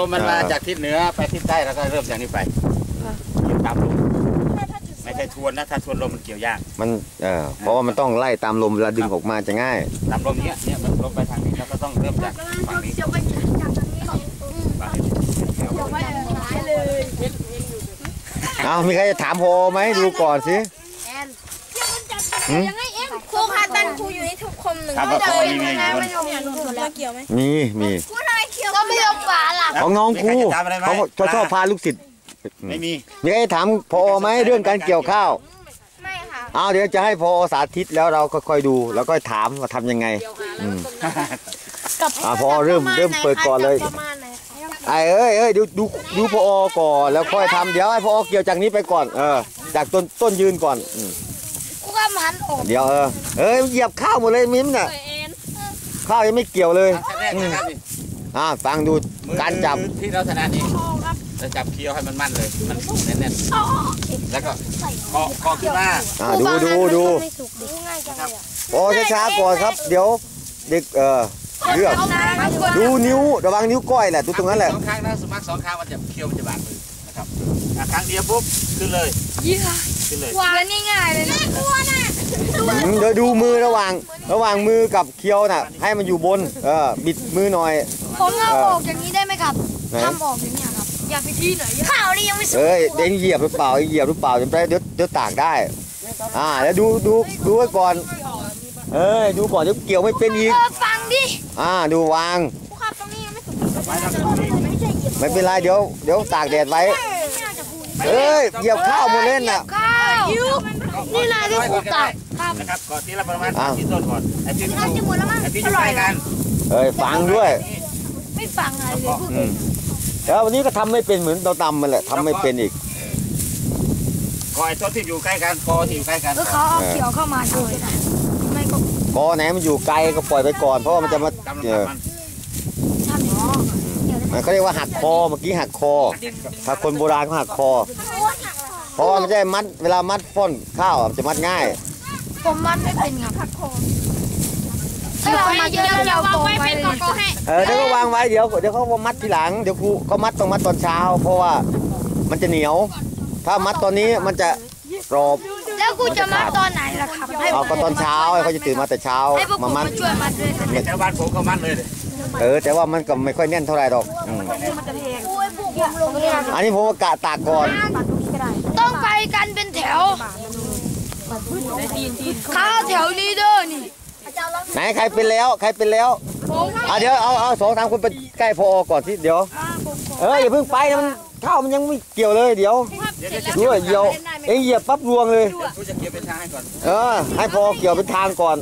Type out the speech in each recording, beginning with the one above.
ลมมันมาอ่าจากทิศเหนือไปทิศใต้แล้วก็เริ่มจากนี้ไปเกี่ยวตามลมไม่ใช่ทวนนะถ้าทวนลมมันเกี่ยวยากมันเออเพราะว่ามันต้องไล่ตามลมเวลาดึงออกมาจะง่าย ตามลมเนี้ยเนี่ยมันลมไปทางนี้แล้วก็ต้องเริ่มจากฝั่งนี้ฝั่งนี้เอามีใครจะถามพอไหมดูก่อนสิหืมครูคะตอนครูอยู่นี่ทุกคนหนึ่งครับว่าพอมีมีอยู่บนเกี่ยวไหมมีมีครูทำไมเก็ไม่ยอมฝาล่ะของน้องครูมีใจะถามอะไรไหม เขาเขาชอบพาลูกศิษย์ไม่มี มีใครถามพอไหมเรื่องการเกี่ยวข้าวไม่ค่ะเอาเดี๋ยวจะให้พอสาธิตแล้วเราค่อยๆดู แล้วก็ถามว่าทำยังไง อืมอ่าพอเริ่มเริ่มเปิดก่อนเลย ประมาณไหนคะไอ้เอ้ยเอ้ยดูดูดูพอก่อนแล้วค่อยทำเดี๋ยวให้พอเกี่ยวจากนี้ไปก่อนเออจากต้นต้นยืนก่อนอืมครูก็มันออกเดี๋ยวเออเอ้ยเหยียบข้าวหมดเลยมิ้มน่ะข้าวยังไม่เกี่ยวเลยแรกนะครับนี่ อ่าฟังดูมือการจับที่เราถนัดนี่จะจับเคี้ยวให้มันมั่นเลย มันแน่นๆแล้วก็เคาะเคาะขึ้นมาอ่าดูดูดูไม่สุกดิง่ายจังเลยโอ้ช้าๆก่อนครับ เดี๋ยวเด็กเออเลือกดูนิ้วระวังนิ้วก้อยแหละดูตรงนั้นแหละสองครั้งนะสมมติสองครั้งมันจะเคี้ยวมันจะบาดมือนะครับอะครั้งเดียวปุ๊บขึ้นเลยขึ้นเลยวางนี่ง่ายเลยนะกลัวน่ะอืมเดี๋ยวดูมือระหว่างระหว่างมือกับเคี้ยวน่ะ ให้มันอยู่บนเออบิดมือหน่อย ผมเอาออกอย่างนี้ได้ไหมครับไหน ทำออกอย่างนี้ครับ อยากไปที่ไหนข่าวนี่ยังไม่สุกเอ้ยเด้งเหยียบหรือเปล่าเหยียบหรือเปล่าเดี๋ยวเดี๋ยวเดี๋ยวตากได้ อ่าแล้วดูดูดูไว้ก่อน เอ้ยดูก่อนเดี๋ยวเกี่ยวไม่เป็นอีก เออฟังดิอ่าดูวางครูครับตรงนี้ยังไม่สุกไว้แล้วก็ตรงนี้ไม่ใช่เหยียบไม่เป็นไรเดี๋ยวเดี๋ยวตากแดดไว้เอ้ยเหยียบข้าวหมดเล่นน่ะ ข้าวนี่นายที่ครูตักนะครับก่อนที่เราประมาณอ้าว ที่ต้นก่อนไอ้ที่อยู่จะหมดแล้วมั้งไอ้ที่อยู่ใกล้กันเอ้ยฟังด้วย ไม่ฟังอะไรเลยพูดอืมแล้ววันนี้ก็ทำไม่เป็นเหมือนเราตำมันแหละทำไม่เป็นอีกก่อนไอ้ต้นที่อยู่ใกล้กันคอที่อยู่ใกล้กันแล้วเขาเอาเขียวเข้ามาด้วยไม่ก็กอไหนมันอยู่ไกลก็ปล่อยไปก่อน เพราะว่ามันจะมากำลังเออมันทำอย่างนี้มันเขาเรียกว่าหักคอเมื่อกี้หักคอ ถ้าคนโบราณเขาหักคอ เพราะว่ามันจะมัดเวลามัดฟ้อนข้าวอะมันจะมัดง่าย ผมมัดไม่เป็นครับเดี๋ยว มาเยอะเราโตไปเลยเออเดี๋ยวก็วางไว้เดี๋ยวเดี๋ยวเขามัดทีหลังเดี๋ยวครูเขามัดต้องมัดตอนเช้า เพราะว่ามันจะเหนียว ถ้ามัดตอนนี้มันจะกรอบแล้วกูจะมัดตอนไหนล่ะครับให้เอาก็ตอนเช้าให้เขาจะตื่นมาแต่เช้าให้พวกผมมามัดมาช่วยมัดด้วยครับแถวบ้านผมก็มัดเลยเลยเออ แต่ว่ามันก็ไม่ค่อยแน่นเท่าไหร่หรอกอืมกูให้พวกผมลงเนี่ยอันนี้ผมว่ากะตากก่อนต้องไปกันเป็นแถวข้าวแถวนี้เด้อนี่ ไหนใครเป็นแล้วใครเป็นแล้วผมอะเดี๋ยวเอาเอาสองสามคนไปใกล้พอก่อนที่เดี๋ยว เอออย่าเพิ่งไปนะมันข้าวมันยังไม่เกี่ยวเลยเดี๋ยวเดี๋ยวเดี๋ยวดูว่าเหยียวเอ็งเหยียบปั๊บรวงเลยกูจะเกี่ยวเป็นทางให้ก่อนเออให้พอเกี่ยวเป็นทางก่อน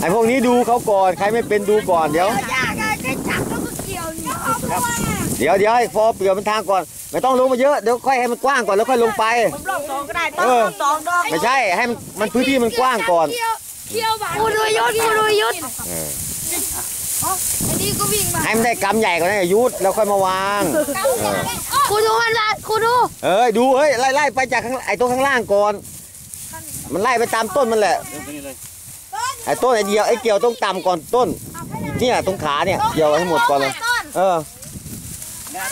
ไอ้พวกนี้ดูเขาก่อนใครไม่เป็นดูก่อนเดี๋ยวยากอะแค่จับแล้วก็เกี่ยวนี่เดี๋ยวเดี๋ยวให้พอเกี่ยวเป็นทางก่อน ไม่ต้องลงมาเยอะเดี๋ยวค่อยให้มันกว้างก่อนแล้วค่อยลงไปรอบสองก็ได้เออสองดอกไม่ใช่ให้มันมันพื้นที่มันกว้างก่อนเกี่ยวกูดูยุทธกูดูยุทธเออไอ้นี่ก็วิ่งมาให้มันได้กำใหญ่กว่านั้นอย่ายุดแล้วค่อยมาวางกูดูมันละกูดูเอ้ยดูเฮ้ยไล่ไล่ไปจากข้างไอ้ตรงข้างล่างก่อน มันไล่ไปตามต้นมันแหละเริ่มตรงนี้เลยไอ้ต้นไอ้เดียวไอ้เกี่ยวต้องต่ำก่อนต้นเนี่ยตรงขาเนี่ยเกี่ยวให้หมดก่อนเลยเออเนี่ยด้านนี้ก่ อ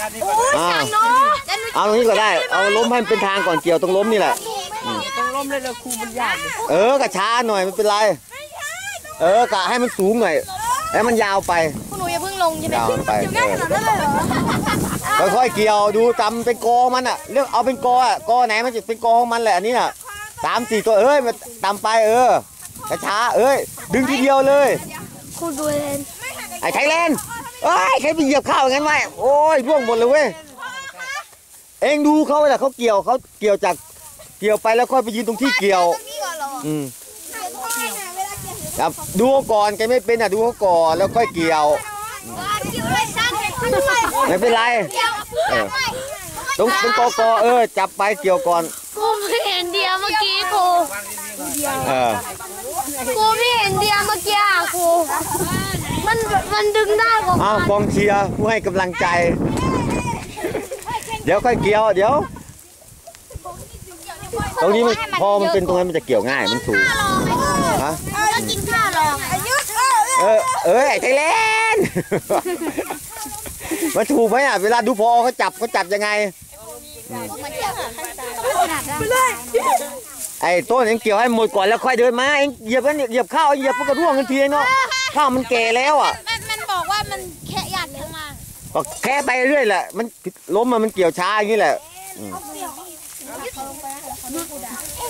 นอ่าเนาะเอาตรงนี้ก็ได้ เอาล้มให้มันเป็นทางก่อนเกี่ยวตรงล้มนี่แหละ ต้องล้มเลยเลยครูมันยากเลยเออกระช้าหน่อยไม่เป็นไร เออกะให้มันสูงหน่อยแล้วมันยาวไปพวกหนูอย่าเพิ่งลงใช่ไหมยาวไปอยู่ง่ายขนาดนั้นเลยเหรอค่อยๆเกี่ยวดูจำเป็นกอมันอะเลือกเอาเป็นกออะกอไหนมันจะเป็นกอของมันแหละอันนี้น่ะสามสี่ตัวเอ้ยมันตามไปเออกระช้าเอ้ยดึงทีเดียวเลยครูดูเลยไอ้ไทยแลนด์ เอ้ยใครไปเหยียบข้าวอย่างนั้นไหมโอ้ยร่วงหมดเลยเว้ยเอ็งดูเขาแหละเขาเกี่ยวเขาเกี่ยวจากเกี่ยวไปแล้วค่อยไปยืนตรงที่เกี่ยวอืมครับดูเขาก่อนแกไม่เป็นอะดูเขาก่อนแล้วค่อยเกี่ยวไม่เป็นไรเออ ตรงตรงกอกอเออ จับไปเกี่ยวก่อน กูไม่เห็นเดียเมื่อกี้ครูเออ กูไม่เห็นเดียเมื่อกี้อะครู มันมันดึงได้กว่าอ้าวกองเชียร์ผู้ให้กำลังใจ เดี๋ยวค่อยเกี่ยวเดี๋ยว ตรงนี้มันพอมันเป็นตรงนั้นมันจะเกี่ยวง่ายมันสูงฮะแล้วกินข้าวลองอายุเออเออเออเอ้ยไอ้ไทยแลนด์มันถูกไหมอะเวลาดูพอเขาจับเขาจับยังไงไอ้ต้นเองเกี่ยวให้หมดก่อนแล้วค่อยเดินมาเองเหยียบกันเหยียบข้าวเหยียบมันก็ร่วงทันทีเนาะ ข้าวมันแก่แล้วอะ มันมันบอกว่ามันแค่อยากข้างล่างก็แค่ไปเรื่อยแหละ มันล้มมามันเกี่ยวช้าอย่างนี้แหละเอง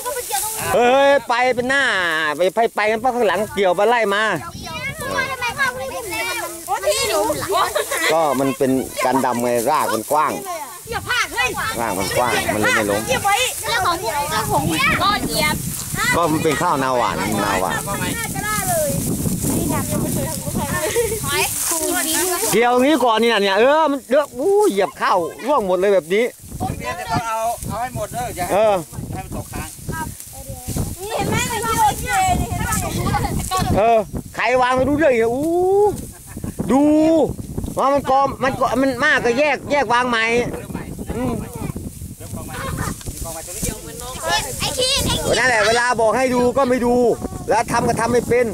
ก็ไปเกี่ยวตรงนี้เฮ้ยไปเป็นหน้า ไปไปไปกันเพราะข้างหลังเกี่ยวมาไล่มาว่าทำไมข้าวไม่ได้เลยมันมันที่หนูหลังก็มันเป็นการดำไงรากมันกว้างอย่าพลาดเฮ้ยรากมันกว้างมันเลยไม่ล้มเก็บไว้เรื่องของเรื่องของก้อนเหยียบก็มันเป็นข้าวนาหวานนาหวานน่าจะได้ เลยหอยคูดีด้วยเกี่ยวอย่างนี้ก่อนนี่นะเนี่ยเออมันเลือกอู้เหยียบข้าวร่วงหมดเลยแบบนี้เนี่ยจะต้องเอาเอาให้หมดเด้ออย่าเออให้มันตกค้างนี่เห็นไหมมันโยนเยนี่เห็นไหมต้นเออใครวางไม่รู้เรื่องเนี่ยอู้ดูว่ามันกอมมันกอมันมากก็แยกแยกวางใหม่เริ่มใหม่อืมเริ่มกองใหม่มีกองใหม่ตัวนี้ไอ้ขี้ไอ้นั่นแหละเวลาบอกให้ดูก็ไม่ดู แล้วทำก็ทำไม่เป็น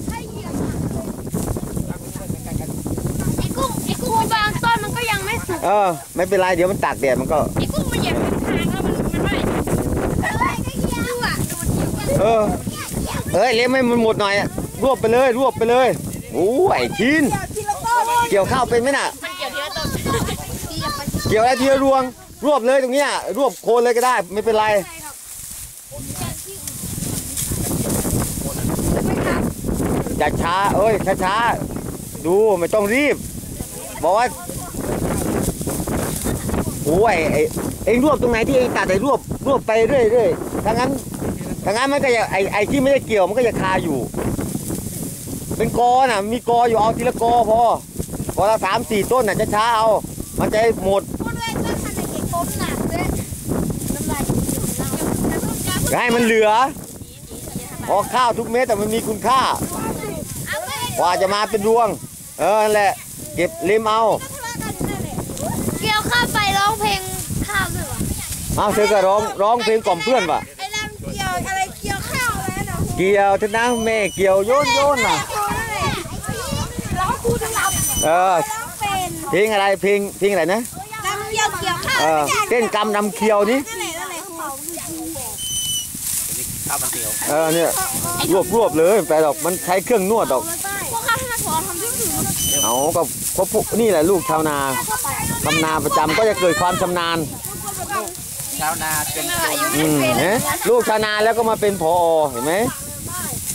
ไอ้กุ้งไอ้กุ้งบางต้นมันก็ยังไม่สุก เออ ไม่เป็นไรเดี๋ยวมันตากแดดมันก็ ไอ้กุ้งมันเหยียบทางแล้วมันมันไม่เฮ้ยก็เกี่ยวอะดูมันเกี่ยวเออเอ้ยเลี้ยงไม่มันหมดหน่อยอะรวบไปเลย รวบไปเลยโอ้ยไอ้ชินเกี่ยวข้าวเป็นไหมน่ะเกี่ยวแล้วทีละรวง รวบเลยตรงเนี้ยรวบโคนเลยก็ได้ ไม่เป็นไรอย่าช้า เอ้ยช้าช้าๆดูไม่ต้องรีบ บอกว่า โอ้ยไอ้เองรวบตรงไหนที่เองตัดไอ้รวบรวบไปเรื่อยเรื่อยถ้างั้นถ้างั้นมันก็จะไอ้ไอ้ที่ไม่ได้เกี่ยวมันก็จะคาอยู่ เป็นกอน่ะ มีกออยู่เอาทีละกอพอกอละสามสี่ต้นน่ะจะช้าๆเอา มันจะหมดพูดเลยต้นทันในเก็บปมหนักเลยน้ำลายให้มันเหลือพอข้าวทุกเม็ดแต่มันมีคุณค่า เอาไปกว่าจะมาเป็นรวง เออนั่นแหละ เก็บริมเอา เกี่ยวข้าวไปร้องเพลงข้าวด้วยวะ เอาเธอก็ร้องร้องเพลงกล่อมเพื่อนว่ะไอ้ลำเกี่ยวอะไรเกี่ยวข้าวอะไรนะเกี่ยวเถอะนะแม่เกี่ยวโยนโยนน่ะครูนั่นแหละร้องครูทั้งลำเออร้องเป็นเพลงอะไรเพลงเพลงอะไรนะลำเกี่ยวเกี่ยวข้าวเออเต้นกำนำเคียวนี่นั่นแหละนั่นแหละครูข้าวมันเดียวเออเนี่ยรวบรวบเลยไปดอกมันใช้เครื่องนวดดอกพวกข้าให้มาสอนทำที่ถือเอาก็เพราะพวกนี่แหละลูกชาวนาทำนาประจำก็จะเกิดความชำนาญ ชาวนาเป็นอืมเห็นลูกชาวนาแล้วก็มาเป็นพอเห็นไหม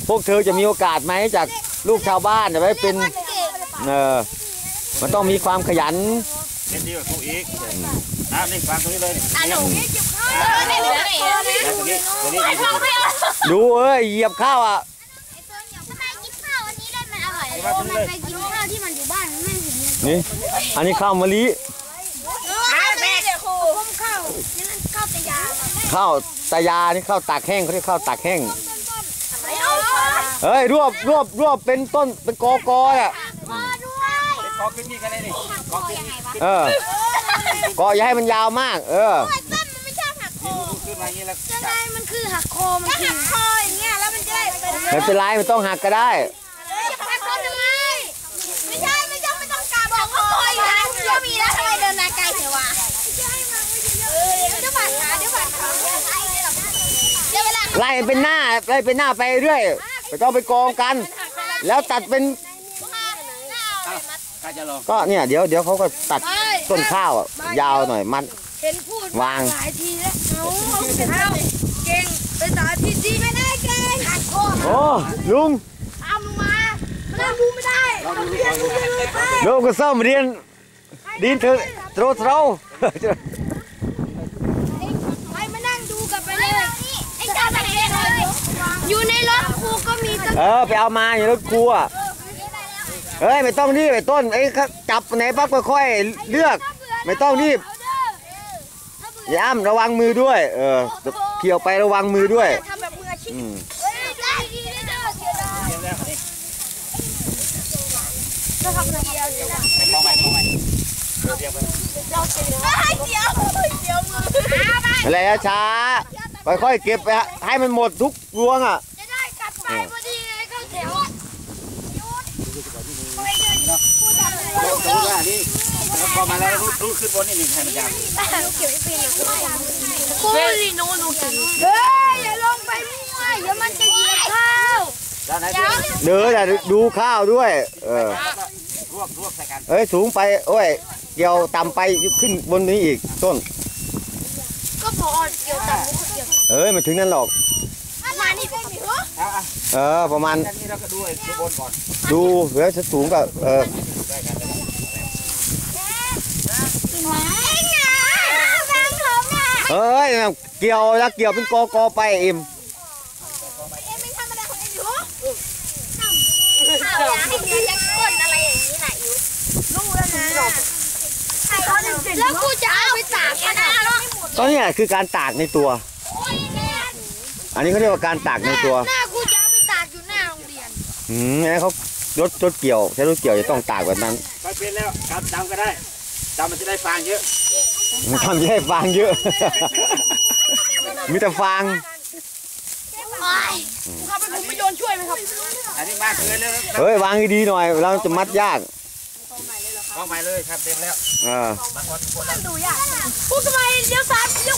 พวกเธอจะมีโอกาสไหมจากลูกชาวบ้านจะไปเป็นเออมันต้องมีความขยันเป็นดีกว่าครูอีกอะนี่ฟังตรงนี้เลยนี่อะหนูนี่เออเนี่ยเนี่ยเนี่ยแล้วตรงนี้ตรงนี้ไอ้ดีพ่อไม่เอาดูเอ้ยเหยียบข้าวอะทำไมกินข้าวอันนี้ได้มันอร่อยโอ้มันไปกินข้าวที่มันอ ข้าวตะยาข้าวตายานี่ข้าวตากแห้งเขาเรียกข้าวตากแห้งไม่เอาเฮ้ยรวบรวบรวบเป็นต้นเป็นกอกออะพอด้วยกองขึ้นนี่กันเลยนี่กองขึ้นนี่เออกออย่าให้มันยาวมาก เออต้นมันไม่ใช่หักโคขึ้นมาอย่างนี้แล้วยังไงมันคือหักโคมันคือหักโคอย่างเงี้ยแล้วมันจะได้เป็นไม่เป็นไรไม่ต้องหักก็ได้ หักโคทำไมไม่ใช่ไม่ต้องไม่ต้องกาบอกว่าโอยนะเชื่อมีแล้วทำไมเดินนาไกลเถอะวะเดี๋ยวบาดขาเดี๋ยวบาดขาเดี๋ยวเวลา ไล่เป็นหน้าไล่เป็นหน้าไปเรื่อยไม่ต้องไปกองกัน แล้วตัดเป็นใครจะลองก็เนี่ยเดี๋ยวเดี๋ยวเขาก็ตัดต้นข้าวอะยาวหน่อยมัน เห็นพูดวาง หลายทีแล้วเขาเขาเก่งเก่งเป็นสาธิตดีไม่ได้เก่งหักโคโอ้ลุงเอามึงมามันดูไม่ได้ลองดูลองดูลุงก็ซ่อมเรียนดินเถอะโตรโตร ไปมานั่งดูกันไปเลยไอ้เจ้าไหนเลย อยู่ในรถครูก็มีตั้งเออไปเอามาอย่ารถครูอะเฮ้ยไม่ต้องรีบไอ้ต้นไอ้เขาจับไหนปั๊บค่อยๆเลือก ไม่ต้องรีบย้ำระวังมือด้วย เออเขี่ยวไประวังมือด้วยทำแบบมืออาชีพอืมเฮ้ยได้ดีได้เด้อเสียดายเตรียมแล้วนี่จะทำอะไรเดียวเสียดายกองใหม่กองใหม่เตรียมไปเราเสียดายเดียวเดียวมือไปอะไรนะช้า ค่อยๆเก็บไปให้มันหมดทุกรวงอะ จะได้กลับไปพอดีเลยเข้าแถวนี่แล้วพอมาแล้วรูดรูดขึ้นบนนี่หนึ่งให้มันยาวครูลีนูนูกินเฮ้ยอย่าลงไปมั่วเดี๋ยวมันจะเหยียบข้าวเด้อแต่ดูข้าวด้วย เออรวบรวบใส่กันเอ้ยสูงไปโอ้ยเกี่ยวต่ำไปขึ้นบนนี้อีกต้น ก็พอเกี่ยวตับ เกี่ยวเอ้ยไม่ถึงนั่นหรอกมานี่เป็นหนูเอาเอาเออประมาณอันนี้เราก็ดูไอ้ตัวบนก่อนดูเหลือจะสูงกับเออได้กันเอ็งนะแฟนผมน่ะเอ้ยเกี่ยวแล้วเกี่ยวเป็นกอกอไปเอ็มเอ็งไม่ธรรมดาของเอ็งอยู่ข่าวนะให้เมียยังก้นอะไรอย่างนี้น่ะอิ๋วรู้แล้วนะแล้วกูจะเอาไปตากกันนะตอนนี้คือการตากในตัว อันนี้เขาเรียกว่าการตากในตัวหน้ากูจะเอาไปตากอยู่หน้าโรงเรียนอืมงั้นเขารถรถเกี่ยวใช้รถเกี่ยวจะต้องตากแบบนั้นไปเป็นแล้วครับดำก็ได้ดำมันจะได้ฟางเยอะมันทำให้ฟางเยอะ มีแต่ฟางครับเป็นผมไม่โยนช่วยไหมครับ อันนี้มากเกินแล้วเฮ้ยวางดีๆหน่อย เราจะมัดยากเข้าใหม่เลยครับเต็มแล้วเออพูดทำไมเลี้ยวซ้ายเลี้ยว